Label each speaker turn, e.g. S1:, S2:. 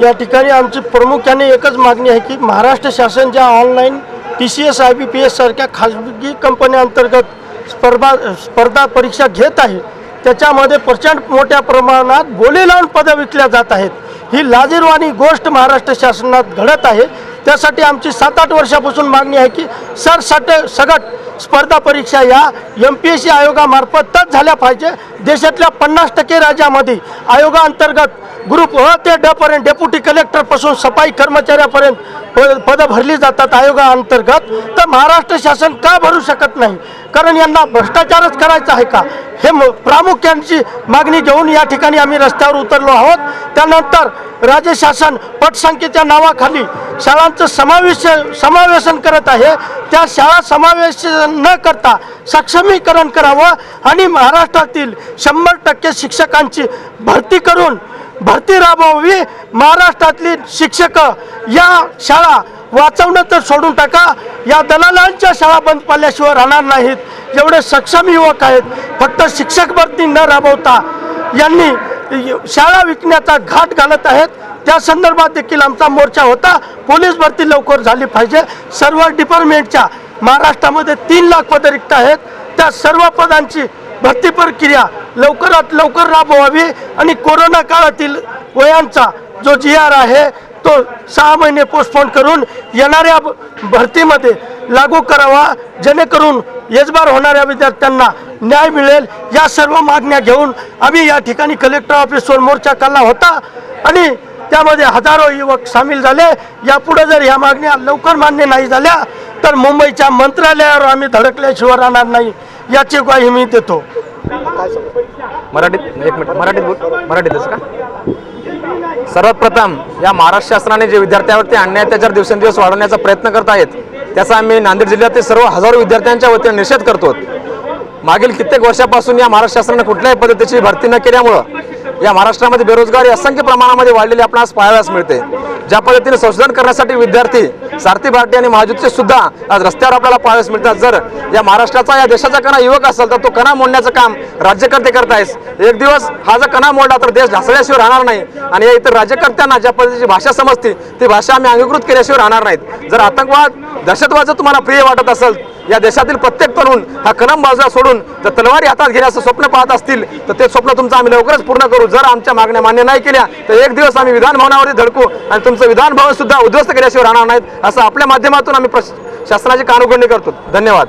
S1: या ठिकाणी आमची प्रामुख्याने एकच मागणी आहे की महाराष्ट्र शासन ज्या online T C S I B P S सारख्या खाजगी कंपन्यांतर्गत स्पर्धा स्पर्धा परीक्षा घेत आहे त्याच्यामध्ये प्रचंड मोठ्या प्रमाणात बोली लावून पदं विकल्या जात आहेत. ही लाजीरवाणी गोष्ट महाराष्ट्र शासनात घडत आहे. त्यासाठी आमची सात आठ वर्षापासून मागणी आहे की सरसट सगट स्पर्धा परीक्षा या एम पी एस सी आयोगामार्फतच झाल्या पाहिजे. देशातल्या पन्नास टक्के राज्यामध्ये आयोगाअंतर्गत ग्रुप अ ते ड पर्यंत डेप्युटी कलेक्टरपासून सफाई कर्मचाऱ्यापर्यंत पद पदं भरली जातात आयोगाअंतर्गत. तर महाराष्ट्र शासन का भरू शकत नाही? कारण यांना भ्रष्टाचारच करायचा आहे का? हे प्रामुख्यांची मागणी घेऊन या ठिकाणी आम्ही रस्त्यावर उतरलो आहोत. त्यानंतर राज्य शासन पटसंख्येच्या नावाखाली शाळांचं समावेश समावेशन करत आहे. त्या शाळा समावेश न करता सक्षमीकरण करावं आणि महाराष्ट्रातील शंभर टक्के शिक्षकांची भरती करून भरती राबवावी. महाराष्ट्रातली शिक्षक या शाळा वाचवणं तर सोडून टाका. या दलालांच्या शाळा बंद पडल्याशिवाय राहणार नाहीत. एवढे सक्षम युवक आहेत फक्त शिक्षक भरती न राबवता यांनी शाळा विकण्याचा घाट घालत आहेत. त्या संदर्भात देखील आमचा मोर्चा होता. पोलीस भरती लवकर झाली पाहिजे. सर्व डिपार्टमेंटच्या महाराष्ट्रामध्ये तीन लाख पदं रिक्त आहेत. त्या सर्व पदांची भरती प्रक्रिया लवकरात लवकर राबवावी आणि कोरोना काळातील वयांचा जो जी आर आहे तो सहा महिने पोस्टपोन करून येणाऱ्या भ- भरतीमध्ये लागू करावा जेणेकरून यजबार होणाऱ्या विद्यार्थ्यांना न्याय मिळेल. या सर्व मागण्या घेऊन आम्ही या ठिकाणी कलेक्टर ऑफिसवर मोर्चा काढला होता आणि त्यामध्ये हजारो युवक सामील झाले. यापुढे जर ह्या मागण्या लवकर मान्य नाही झाल्या तर मुंबईच्या मंत्रालयावर आम्ही धडकल्याशिवाय राहणार नाही. याची ग्वाही मी देतो.
S2: मराठीत एक मिनिट मराठीत बोल मराठीतच का? सर्वात प्रथम या महाराष्ट्र शासनाने जे विद्यार्थ्यांवरती अन्याय त्याच्यावर दिवसेंदिवस वाढवण्याचा प्रयत्न करत आहेत त्याचा आम्ही नांदेड जिल्ह्यातील सर्व हजारो विद्यार्थ्यांच्या वतीने निषेध करतो. मागील कित्येक वर्षापासून या महाराष्ट्र शासनाने कुठल्याही पद्धतीची भरती न केल्यामुळं या महाराष्ट्रामध्ये बेरोजगारी असंख्य प्रमाणामध्ये वाढलेली आपणास पाहावयास मिळते. ज्या पद्धतीने संशोधन करण्यासाठी विद्यार्थी सारथी भारती आणि महाजुतचे सुद्धा आज रस्त्यावर आपल्याला पाहायला मिळतात. जर या महाराष्ट्राचा या देशाचा कणा युवक असेल तर तो कणा मोडण्याचं काम राज्यकर्ते करतायस एक दिवस हा जर कणा मोडला तर देश ढासळल्याशिवाय राहणार नाही. आणि या इतर राज्यकर्त्यांना ज्या पद्धतीची भाषा समजते ती भाषा आम्ही अंगीकृत केल्याशिवाय राहणार नाहीत. जर आतंकवाद दहशतवाद जर तुम्हाला प्रिय वाटत असेल या देशातील प्रत्येक तरुण हा कलम बाजूला सोडून जर तलवारी हातात घेण्याचं स्वप्न पाहत असतील तर ते स्वप्न तुमचं आम्ही लवकरच पूर्ण करू. जर आमच्या मागण्या मान्य नाही केल्या तर एक दिवस आम्ही विधानभवनावरती धडकू आणि तुमचं विधानभवन सुद्धा उद्ध्वस्त केल्याशिवाय राहणार नाहीत. असं आपल्या माध्यमातून आम्ही प्रश- शासनाची कानउघडणी करतो. धन्यवाद.